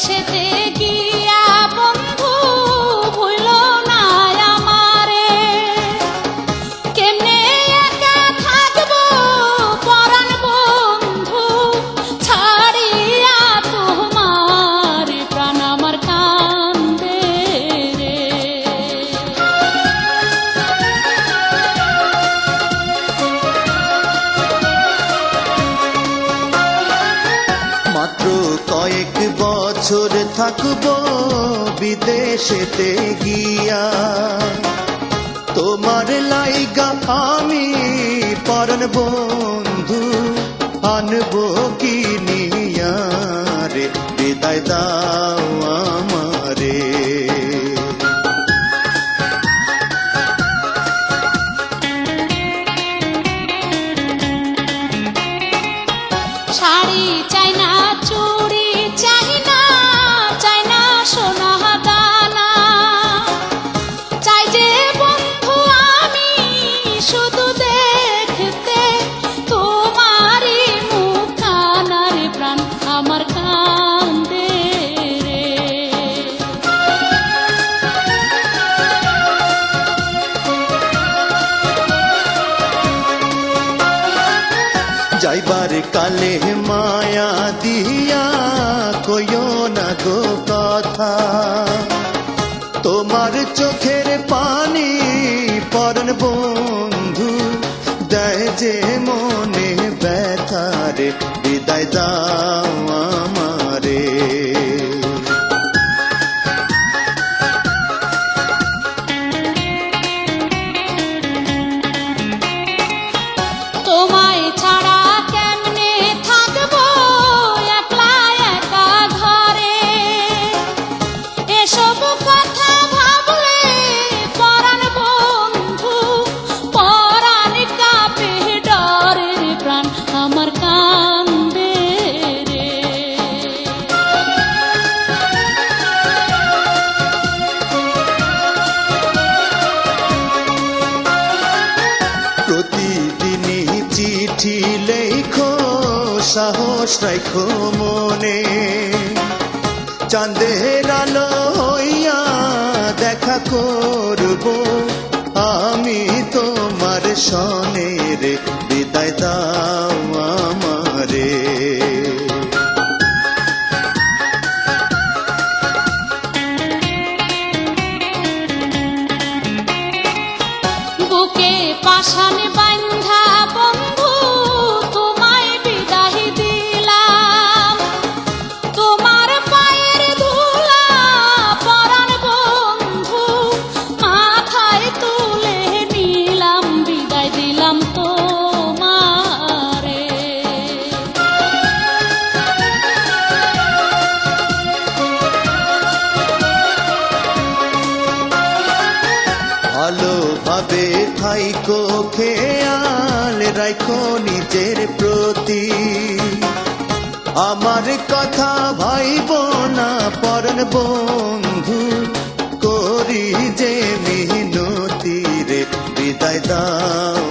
বিদেশেতে মাত্র কয়েক বছর থাকব বিদেশেতে গিয়া। তোমার লাইগা আমি পরন বন্ধু, আনব কি নিয়া রে বিদায় দাও। যাইবার কালে মায়া দিয়া কইও না গো কথা। তোমার চোখের পানি পরন বন্ধু, দেয় যে মনে ব্যথারে বিদায় দাও আমারে। সাহস রাখো মনে। চাঁদের আলো হইয়া দেখা করব। আমি তোমার সনে রে, বিদায় দাও আমারে। বুকে পাশান থাইকো খেয়াল রাখো নিজের প্রতি। আমার কথা ভাইব না পরন বন্ধু করি যে মিনতি রে, বিদায় দাও।